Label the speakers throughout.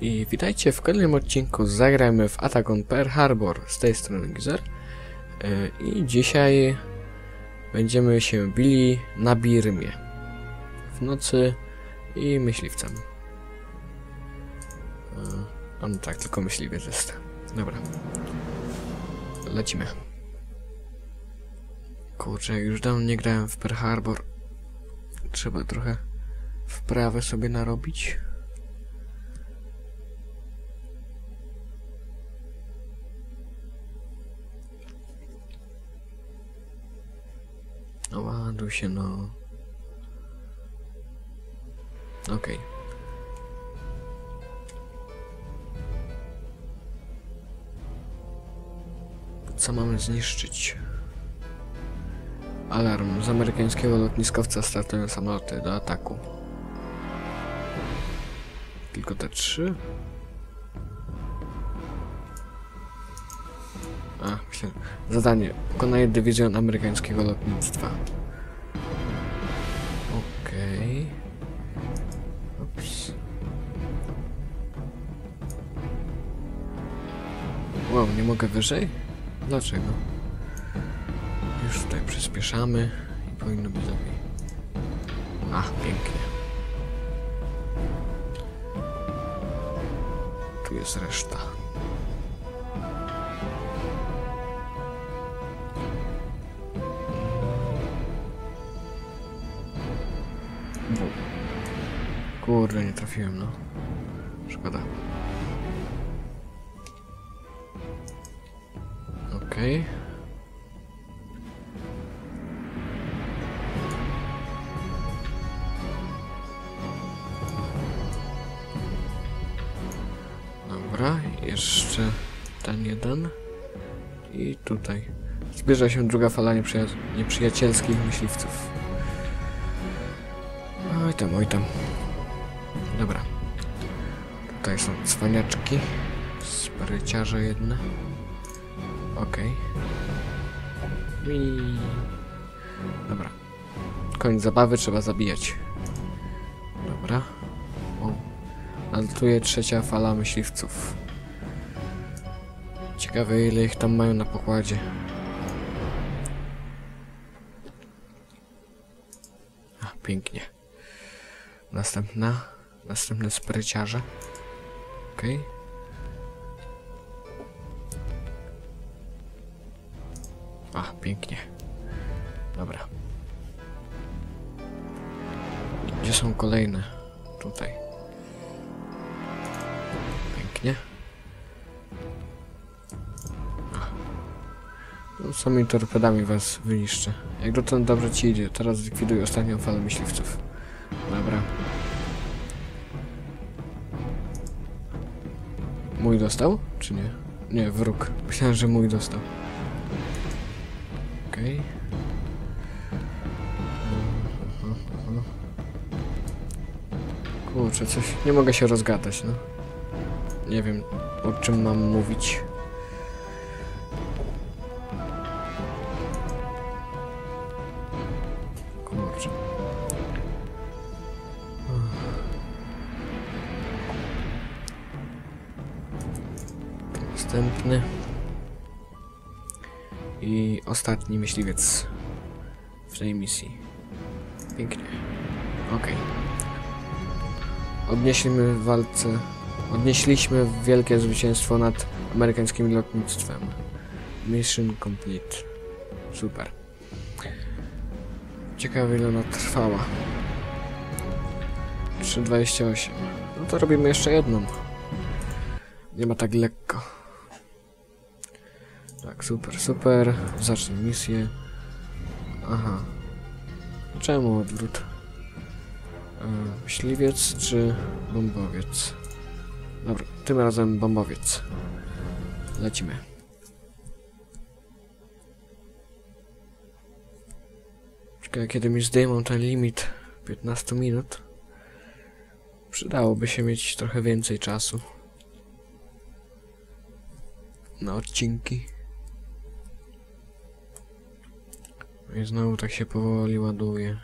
Speaker 1: I witajcie w kolejnym odcinku Zagrajmy w Attack on Pearl Harbor z tej strony Gizer. Yy, I dzisiaj będziemy się bili na Birmie. W nocy i myśliwcem. A no tak, tylko myśliwiec jest. Dobra. Lecimy. Kurczę, już dawno nie grałem w Pearl Harbor. Trzeba trochę wprawę sobie narobić. No ładuj się no. Okej. Co mamy zniszczyć? Alarm. Z amerykańskiego lotniskowca startują samoloty do ataku. Tylko te trzy? A, myślę. Zadanie. Pokonaj dywizjon amerykańskiego lotnictwa. Okej. Ups. Wow, nie mogę wyżej? Dlaczego? Już tutaj przyspieszamy i powinno być lepiej. Ach, pięknie. Tu jest reszta. Kurde, nie trafiłem, no. Szkoda. Okej. Dobra, jeszcze ten jeden. I tutaj. Zbliża się druga fala nieprzyja nieprzyjacielskich myśliwców. Oj tam, oj tam. Dobra. Tutaj są cwaniaczki. Spryciarze jedne. Okej. Okay. I... Dobra. Koniec zabawy, trzeba zabijać. Dobra. O. Naltuje trzecia fala myśliwców. Ciekawe ile ich tam mają na pokładzie. A, pięknie. Następna. Następne spryciarze. Okej. Okay. A, pięknie. Dobra. Gdzie są kolejne? Tutaj. Pięknie. No, samymi torpedami was wyniszczę. Jak dotąd dobrze ci idzie, teraz zlikwiduj ostatnią falę myśliwców. Mój dostał? Czy nie? Nie, wróg. Myślałem, że mój dostał. Okej. Okay. Kurczę, coś... Nie mogę się rozgadać, no. Nie wiem, o czym mam mówić. Kurczę. Następny. I ostatni myśliwiec w tej misji. Pięknie. Okay. Odnieśliśmy w walce... Odnieśliśmy wielkie zwycięstwo nad amerykańskim lotnictwem. Mission complete. Super. Ciekawe ile ona trwała. 3.28. No to robimy jeszcze jedną. Nie ma tak lekko. Tak, super, super. Zacznę misję. Aha. Czemu odwrót? E, myśliwiec czy bombowiec? Dobra, tym razem bombowiec. Lecimy. Czekaj, kiedy mi zdejmą ten limit 15 minut. Przydałoby się mieć trochę więcej czasu. Na odcinki. I znowu tak się powoli ładuje.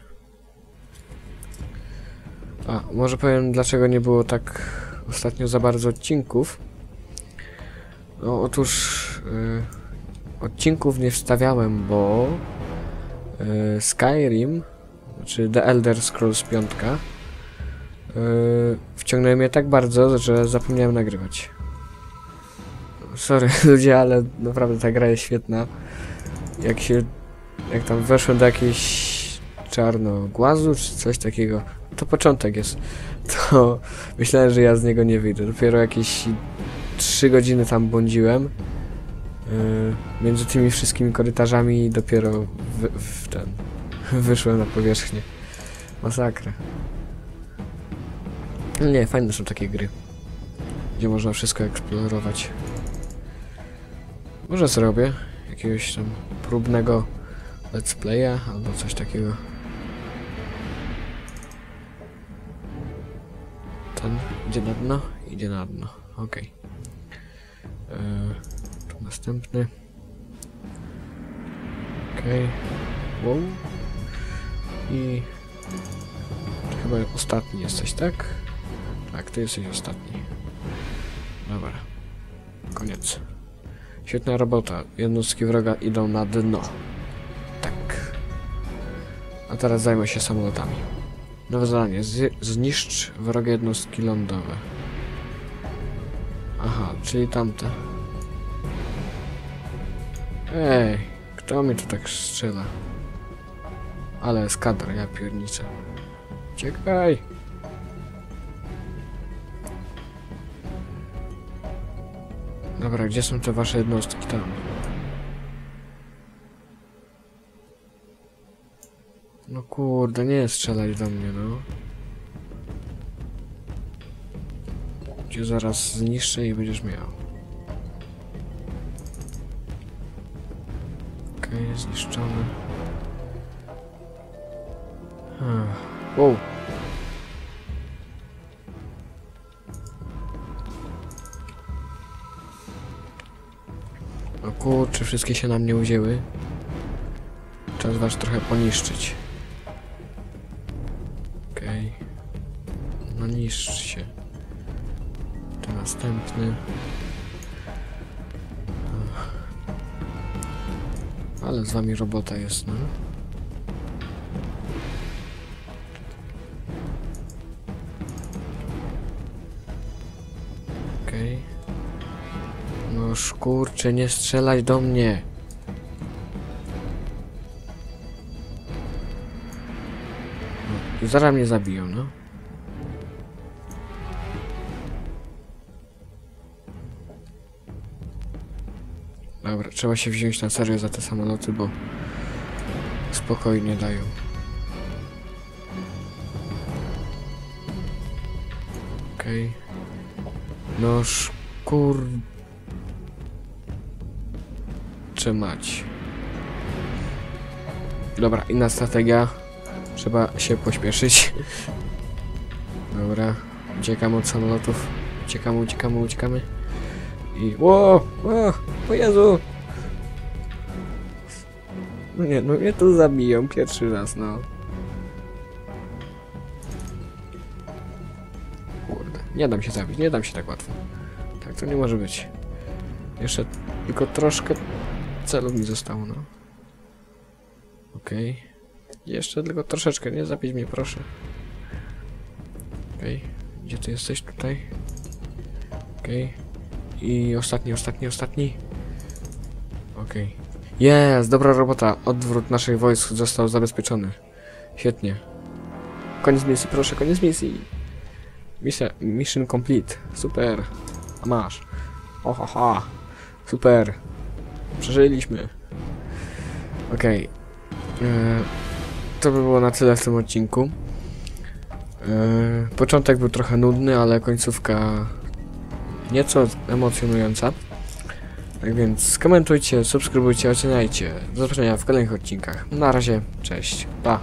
Speaker 1: A, może powiem dlaczego nie było tak ostatnio za bardzo odcinków. No otóż y, odcinków nie wstawiałem, bo y, Skyrim, czy The Elder Scrolls 5 y, wciągnęły mnie tak bardzo, że zapomniałem nagrywać. Sorry ludzie, ale naprawdę ta gra jest świetna. Jak się, jak tam weszłem do jakiejś czarnogłazu, czy coś takiego, to początek jest, to myślałem, że ja z niego nie wyjdę. Dopiero jakieś 3 godziny tam błądziłem yy, między tymi wszystkimi korytarzami i dopiero w, w ten wyszłem na powierzchnię. Masakra. No Nie, fajne są takie gry, gdzie można wszystko eksplorować. Może zrobię jakiegoś tam próbnego let's playa albo coś takiego. Ten idzie na dno? Idzie na dno. Okej. Okay. Tu następny. Okay. Wow. I... Ty chyba ostatni jesteś, tak? Tak, ty jesteś ostatni. Dobra. Koniec. Świetna robota. Jednostki wroga idą na dno. A teraz zajmę się samolotami. Nowe zadanie. Zniszcz wrogie jednostki lądowe. Aha, czyli tamte. Ej, kto mi tu tak strzela? Ale skadr, ja pierniczę. Czekaj! Dobra, gdzie są te wasze jednostki tam? No kurde, nie strzelaj do mnie, no. Cię zaraz zniszczę i będziesz miał. Okej, okay, zniszczony. Hmm. Wow. No kurczę, wszystkie się na mnie uzięły. Czas was trochę poniszczyć. Następny. Ale z wami robota jest, no. Okej. Okay. No kurczę, nie strzelać do mnie. No, zaraz mnie zabiją, no. Dobra, trzeba się wziąć na serio za te samoloty, bo spokojnie dają. Okej. Okay. No szkur... Trzymać. Dobra, inna strategia. Trzeba się pośpieszyć. Dobra, uciekamy od samolotów. Uciekamy, uciekamy, uciekamy. I... Ło! Ło! O Jezu! No nie, no mnie tu zabiją pierwszy raz, no. Kurde, nie dam się zabić, nie dam się tak łatwo. Tak to nie może być. Jeszcze tylko troszkę celów mi zostało, no. Okej. Okay. Jeszcze tylko troszeczkę, nie zabić mnie, proszę. Okej. Okay. Gdzie ty jesteś? Tutaj. Okej. Okay. I ostatni, ostatni, ostatni. Okej. Okay. Jest, dobra robota. Odwrót naszych wojsk został zabezpieczony. Świetnie. Koniec misji, proszę, koniec misji. Misja, mission complete. Super. A masz. Ohaha. Super. Przeżyliśmy. Okej. Okay. E, to by było na tyle w tym odcinku. Yy, początek był trochę nudny, ale końcówka nieco emocjonująca. Tak więc komentujcie, subskrybujcie, oceniajcie. Do zobaczenia w kolejnych odcinkach. Na razie, cześć, pa!